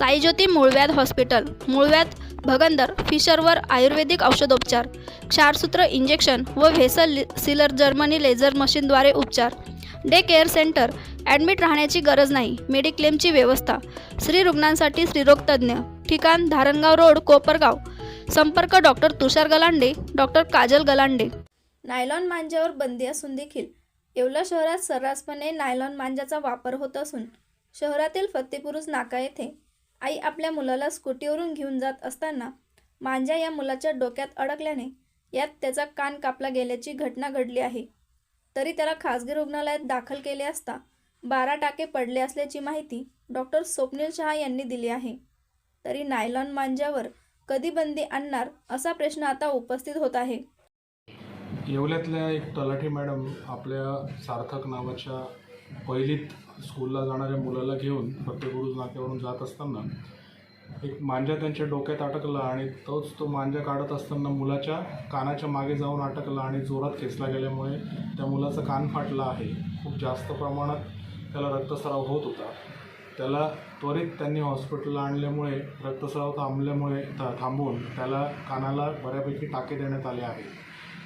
साईज्योती मूळव्याध हॉस्पिटल मूळव्याध भगंदर फिशरवर आयुर्वेदिक औषधोपचार क्षारसूत्र इंजेक्शन व व्हेसल सिलर जर्मनी लेझर मशीनद्वारे उपचार. डे केअर सेंटर ॲडमिट राहण्याची गरज नाही मेडिक्लेमची व्यवस्था. स्त्री रुग्णांसाठी स्त्रीरोगतज्ज्ञ ठिकाण धारणगाव रोड कोपरगाव. संपर्क doctor Tushar Galande doctor Kajal Galande. Nylon मांजावर बंदी असून देखील येवला शहरात सर्रासपणे नायलॉन मांजाचा वापर होत असून शहरातील फत्तेपुरुष नाका येथे आई आपल्या मुलाला स्कूटीवरून घेऊन जात असताना मांजा या मुलाच्या डोक्यात अडकल्याने यात त्याचा कान कापला गेल्याची घटना घडली आहे. तरी त्याला खासगी रुग्णालयात दाखल केले असता बारा टाके पडले असल्याची माहिती डॉक्टर स्वप्नील शहा यांनी दिली आहे. तरी नायलॉन मांजावर कधी बंदी आणणार असा प्रश्न आता उपस्थित होत आहे. येवल्यातल्या एक तलाठी मॅडम आपल्या सार्थक नावाच्या पहिलीत स्कूलला जाणाऱ्या मुलाला घेऊन फतेगुरुज नाक्यावरून जात असताना एक मांजा त्यांच्या डोक्यात अटकला आणि तोच तो मांजा काढत असताना मुलाच्या कानाच्या मागे जाऊन अटकला आणि जोरात खेचला गेल्यामुळे त्या मुलाचा कान फाटला आहे. खूप जास्त प्रमाणात त्याला रक्तस्राव होत होता. त्याला त्वरित त्यांनी हॉस्पिटलला आणल्यामुळे रक्तस्राव थांबल्यामुळे था थांबवून त्याला कानाला बऱ्यापैकी टाके देण्यात आले आहे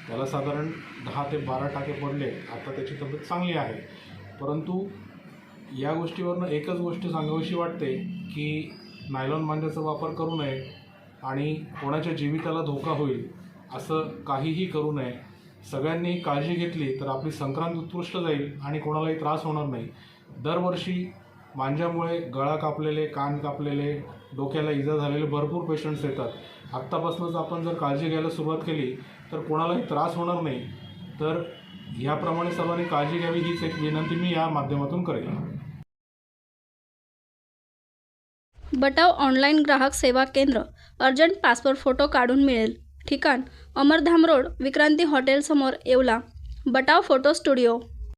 त्याला साधारण दहा ते बारा टाके पडले. आता त्याची तब्येत चांगली आहे. परंतु या गोष्टीवरनं एकच गोष्ट सांगावीशी वाटते की नायलॉन मांजाचा वापर करू नये आणि कोणाच्या जीविताला धोका होईल असं काहीही करू नये. सगळ्यांनी काळजी घेतली तर आपली संक्रांत उत्कृष्ट जाईल आणि कोणालाही त्रास होणार नाही. दरवर्षी मांजामुळे गळा कापलेले कान कापलेले डोक्याला इजा झालेले भरपूर पेशंट्स येतात. आत्तापासूनच आपण जर काळजी घ्यायला सुरुवात केली तर कोणालाही त्रास होणार नाही. तर याप्रमाणे सर्वांनी काळजी घ्यावी हीच एक विनंती मी या माध्यमातून करेन. बटाव ऑनलाईन ग्राहक सेवा केंद्र अर्जंट पासपोर्ट फोटो काढून मिळेल. ठिकाण अमरधाम रोड विक्रांती हॉटेलसमोर येवला. Batav photo studio.